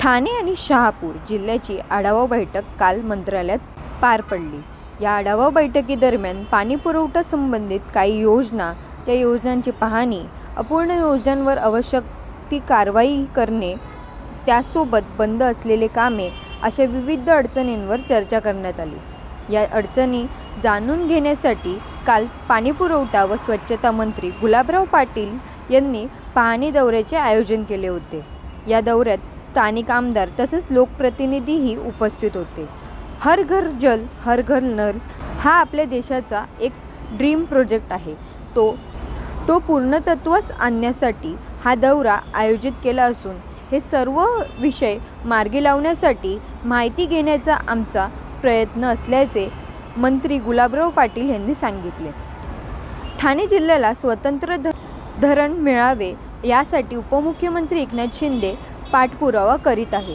ठाणे आणि शहापूर जिल्ह्याची आढावा बैठक काल मंत्रालयात पार पडली. या आढावा बैठकीदरम्यान पाणी पुरवठा संबंधित काही योजना त्या योजनांची पाहणी अपूर्ण योजनांवर आवश्यक ती कारवाई करणे त्यासोबत बंद असलेले कामे अशा विविध अडचणींवर चर्चा करण्यात आली. या अडचणी जाणून घेण्यासाठी काल पाणीपुरवठा व स्वच्छता मंत्री गुलाबराव पाटील यांनी पाहणी दौऱ्याचे आयोजन केले होते. या दौऱ्यात स्थानिक आमदार तसेच लोकप्रतिनिधीही उपस्थित होते. हर घर जल हर घर नल हा आपल्या देशाचा एक ड्रीम प्रोजेक्ट आहे. तो तो पूर्णतत्वास आणण्यासाठी हा दौरा आयोजित केला असून हे सर्व विषय मार्गी लावण्यासाठी माहिती घेण्याचा आमचा प्रयत्न असल्याचे मंत्री गुलाबराव पाटील यांनी सांगितले. ठाणे जिल्ह्याला स्वतंत्र ध धरण मिळावे यासाठी उपमुख्यमंत्री एकनाथ शिंदे पाठपुरावा करीत आहे.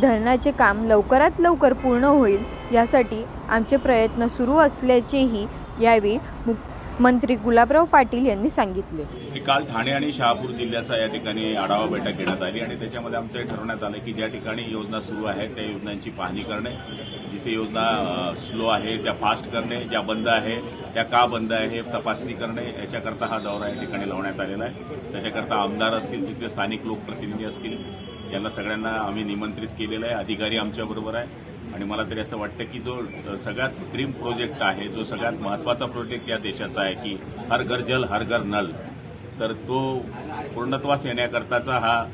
धरणाचे काम लवकरात लवकर पूर्ण होईल यासाठी आमचे प्रयत्न सुरू असल्याचेही यावेळी मंत्री गुलाबराव पाटील यांनी सांगितले. काल ठाणे आणि शहापूर जिल्ह्याचा या ठिकाणी आढावा बैठक घेण्यात आली आणि त्याच्यामध्ये आमचं हे ठरवण्यात आलं की ज्या ठिकाणी योजना सुरू आहेत त्या योजनांची पाहणी करणे. जिथे योजना स्लो आहे त्या फास्ट करणे ज्या बंद आहे त्या का बंद आहे हे तपासणी करणे याच्याकरता हा दौरा या ठिकाणी लावण्यात आलेला आहे. त्याच्याकरता आमदार असतील तिथले स्थानिक लोकप्रतिनिधी असतील यांना सगळ्यांना आम्ही निमंत्रित केलेलं आहे. अधिकारी आमच्याबरोबर आहे. आणि मला तरी असं वाटतं की जो सगळ्यात ड्रीम प्रोजेक्ट आहे जो सगळ्यात महत्त्वाचा प्रोजेक्ट या देशाचा आहे की हर घर जल हर घर नल. तर तो पूर्णत्वास येण्याकरताचा हा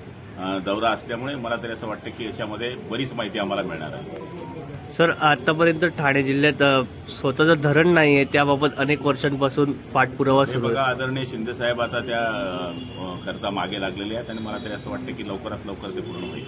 दौरा असल्यामुळे मला तरी असं वाटतं की याच्यामध्ये बरीच माहिती आम्हाला मिळणार आहे. सर आतापर्यंत ठाणे जिल्ह्यात स्वतःचं धरण नाही आहे त्याबाबत अनेक वर्षांपासून पाठपुरावा सुरू बघा आदरणीय शिंदे साहेब आता त्या करता मागे लागलेले आहेत आणि मला तरी असं वाटतं की लवकरात लवकर ते पूर्ण होईल.